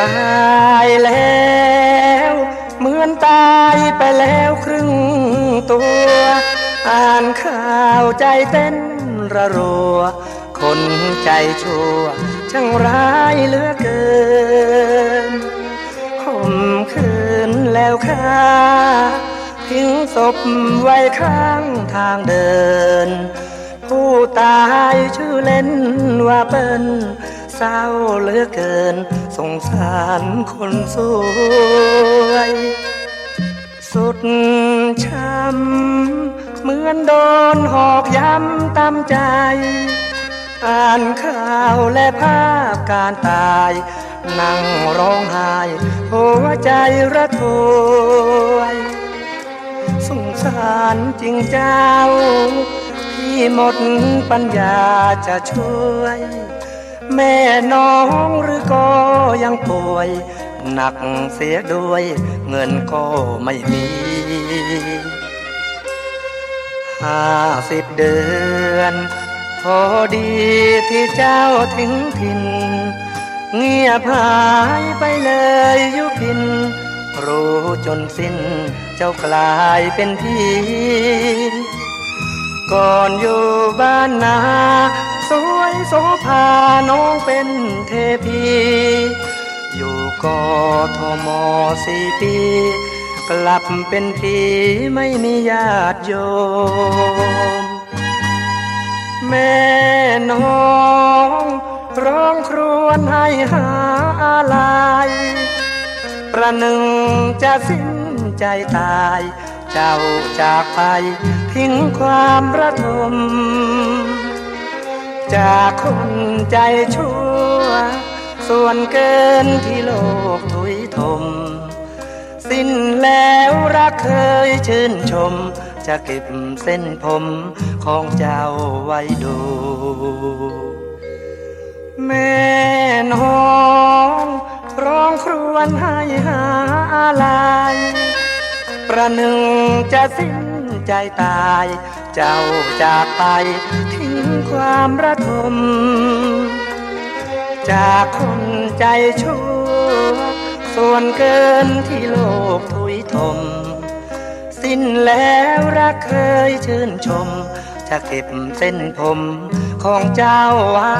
ตายแล้ว เหมือนตายไปแล้วครึ่งตัว อ่านข่าวใจเต้นระรัว คนใจชั่ว ช่างร้ายเหลือเกินข่มขืนแล้วค่าทิ้งศพไว้ข้างทางเดิน ผู้ตายชื่อเล่นว่าเป็น ร้าเหลือเกิน สงสารคนสวย สุดช้ำเหมือนโดนหอกย้ำตามใจ อ่านข่าวและภาพการตาย นั่งร้องไห้หัวใจระทวยสงสารจริงเจ้าที่หมดปัญญาจะช่วย แม่น้องหรือก็ยังป่วย หนักเสียด้วยเงินก็ไม่มีห้าสิบเดือน พอดีที่เจ้าทิ้งถิ่น เงียบหายไปเลยยุพิน รู้จนสิ้นเจ้ากลายเป็นพี่ก่อนอยู่บ้านนา สวยโสภา น้องเป็นเทพี อยู่กทมสี่ปี กลับเป็นผีไม่มีญาติโยม แม่น้องร้องครวญให้หาอะไรประหนึ่งจะสิ้นใจตาย เจ้าจากไปทิ้งความระทม จากคนใจชั่ว ส่วนเกินที่โลกทุยทม สิ้นแล้วรักเคยชื่นชม จะเก็บเส้นผมของเจ้าไว้ดู แม่นองร้องครวญให้หาอะไร ประหนึ่งจะสิ้น ใจตาย เจ้าจากไปทิ้งความระทม จากคนใจชั่ว ส่วนเกินที่โลกทุยทม สิ้นแล้วรักเคยชื่นชม จะเก็บเส้นผมของเจ้าไว้